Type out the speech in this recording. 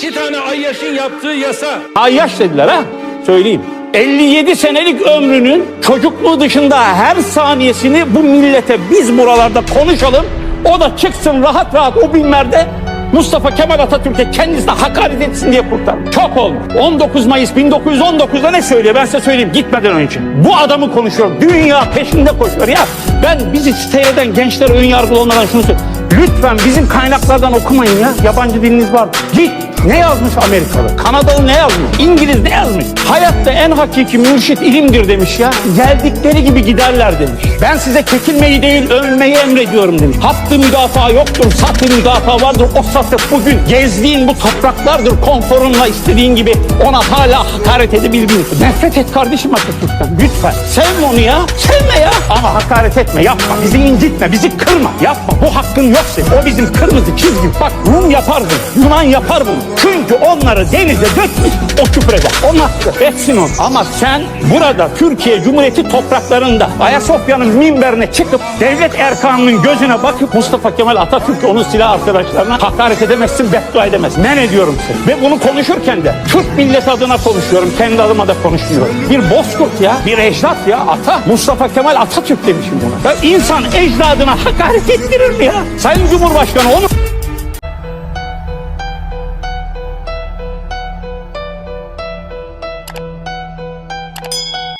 İki tane Ayyaş'ın yaptığı yasa. Ayyaş dediler ha. Söyleyeyim. 57 senelik ömrünün çocukluğu dışında her saniyesini bu millete biz buralarda konuşalım. O da çıksın rahat rahat o binlerde Mustafa Kemal Atatürk'e kendisine hakaret etsin diye kurtar. Çok oldu. 19 Mayıs 1919'da ne söylüyor ben size söyleyeyim gitmeden önce. Bu adamı konuşuyorum. Dünya peşinde koşuyor ya. Ben bizi seyreden gençler ön yargılı olmadan şunu söyleyeyim. Lütfen bizim kaynaklardan okumayın ya. Yabancı diliniz var. Git. Ne yazmış Amerikalı? Kanadalı ne yazmış? İngiliz ne yazmış? Hayatta en hakiki mürşit ilimdir demiş ya. Geldikleri gibi giderler demiş. Ben size çekilmeyi değil övülmeyi emrediyorum demiş. Hattı müdafaa yoktur, satı müdafaa vardır. O satı bugün gezdiğin bu topraklardır. Konforunla istediğin gibi ona hala hakaret edebildiğin. Nefret et kardeşim Atatürk'ten. Lütfen. Sevme onu ya. Ama hakaret etme. Yapma. Bizi incitme. Bizi kırma. Yapma. Bu hakkın yok senin. O bizim kırmızı çizgi. Bak Rum yapar bunu. Yunan yapar bunu. Çünkü onları denize dökmüş o küfür eder. Onun hakkı. Etsin onu. Ama sen burada Türkiye Cumhuriyeti topraklarında Ayasofya'nın minberine çıkıp devlet erkanının gözüne bakıp Mustafa Kemal Atatürk onun silah arkadaşlarına hakaret edemezsin, beddua edemezsin. Men ediyorum seni. Ve bunu konuşurken de Türk milleti adına konuşuyorum. Kendi adıma da konuşmuyorum. Bir bozkurt ya, bir ecdat ya, ata. Mustafa Kemal Atatürk demişim buna. Ya insan ecdadına hakaret ettirir mi ya? Sayın Cumhurbaşkanı onu